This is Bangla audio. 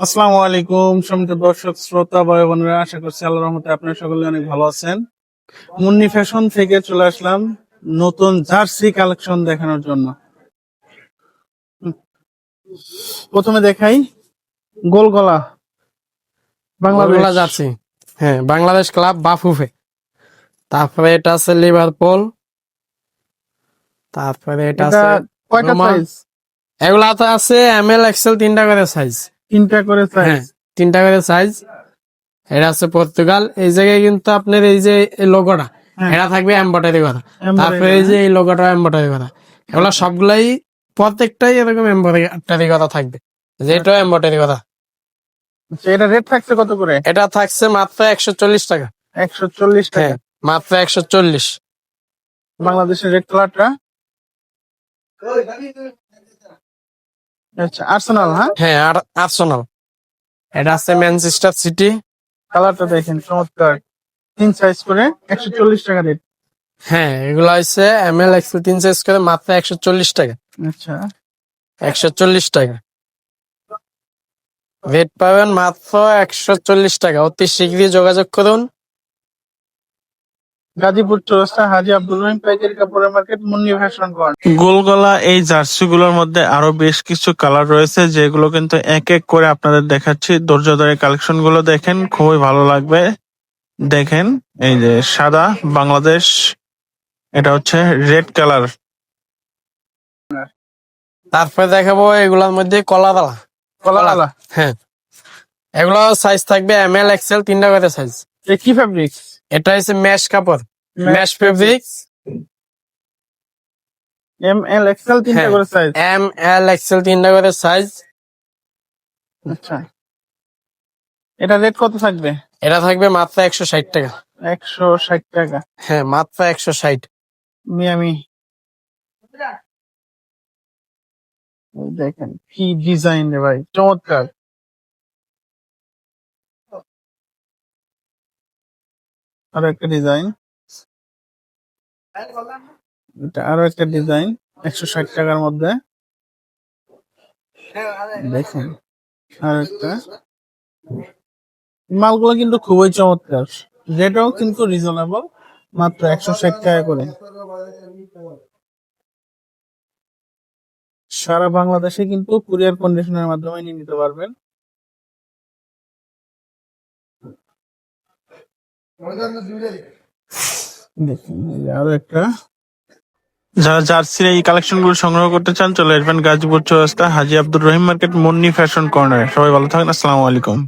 আসসালামু আলাইকুম সমিত দর্শক শ্রোতা ভাই বোনেরা আশা করছি আল্লাহ রহমতে আপনারা সকলে অনেক ভালো আছেন। মুন্নি ফ্যাশন থেকে চলে আসলাম নতুন জার্সি কালেকশন দেখানোর জন্য। প্রথমে দেখাই গোলগলা বাংলাদেশ। বাংলা যাচ্ছি হ্যাঁ বাংলাদেশ ক্লাব বাফুফে। তারপরে এটা আছে লিভারপুল তারপরে এটা এটা আছে কয়টা সাইজ এগুলা তো আছে এম এল এক্সেল তিনটা করে সাইজ তিনটা করে সাইজ হ্যাঁ তিনটা করে সাইজ এটা আছে পর্তুগাল এই জায়গায় কিন্তু আপনার এই যে লোগোটা হ্যাঁ। এটা থাকবে এম্বয়ডারি Embroidery তারপরে এই যে এই লোগোটা এম্বয়ডারি করা এগুলা সবগুলাই প্রত্যেকটাই এরকম এম্বয়ডারি করা থাকবে। যেটা এম্বয়ডারি করা আচ্ছা, এটা রেট থাকছে কত করে? এটা থাকছে মাত্র একশো চল্লিশ টাকা। একশো চল্লিশ টাকা। হ্যাঁ মাত্র একশো চল্লিশ। বাংলাদেশের রেড কালারটা আচ্ছা আর্সেনাল হ্যাঁ? হ্যাঁ আর আর্সেনাল এটা আছে ম্যানচেস্টার সিটি কালারটা দেখেন চমৎকার। তিন সাইজ করে একশো চল্লিশ টাকা রেট হ্যাঁ এগুলো হচ্ছে এম এল একশো তিন সাইজ করে মাত্র একশো চল্লিশ টাকা। আচ্ছা। একশো চল্লিশ টাকা। রেট পাবেন মাত্র একশো চল্লিশ টাকা। অতি শীঘ্রই যোগাযোগ করুন। গাজীপুর চৌরাস্তা হাজি আব্দুল রহিম পাইকারি কাপড়ের মার্কেট মুন্নি ফ্যাশন কর্নার গোলগলা এই জার্সি গুলোর মধ্যে আরও বেশ কিছু কালার রয়েছে যেগুলো কিন্তু এক এক করে আপনাদের দেখাচ্ছি। ধৈর্য ধরে কালেকশনগুলো দেখেন খুবই ভালো লাগবে। দেখেন এই যে সাদা বাংলাদেশ এটা হচ্ছে রেড কালার। তারপরে দেখাবো এগুলোর মধ্যে কলা দালা। কলা হ্যাঁ। এগুলো সাইজ থাকবে এম এল এক্সেল তিনটা করে সাইজ কি ফ্যাব্রিক এটা হচ্ছে ম্যাশ কাপড়। Mesh fabric M L XL তিনটা। করে সাইজ এম এল এক্সেল তিনটা করে সাইজ আচ্ছা। এটা রেট কত থাকবে? এটা থাকবে মাত্র একশো ষাট টাকা। একশো ষাট টাকা। হ্যাঁ মাত্র একশো ষাট। মিয়ামি। দেখেন কি ডিজাইন রে ভাই চমৎকার। আরও একটা ডিজাইন এটা আরও একটা ডিজাইন একশো ষাট টাকার মধ্যে। দেখেন, আর একটা। মালগুলো কিন্তু খুবই চমৎকার। রেটও কিন্তু রিজনেবল মাত্র একশো ষাট টাকা করে। সারা বাংলাদেশে কিন্তু কুরিয়ার কন্ডিশনের মাধ্যমে নিয়ে নিতে পারবেন। দেখুন একটা। যারা জার্সির এই কালেকশনগুলো সংগ্রহ করতে চান, চলে আসবেন Gazipur Chowrasta, Haji Abdur Rahim market, Munni fashion corner সবাই ভালো থাকেন, আসসালামু আলাইকুম।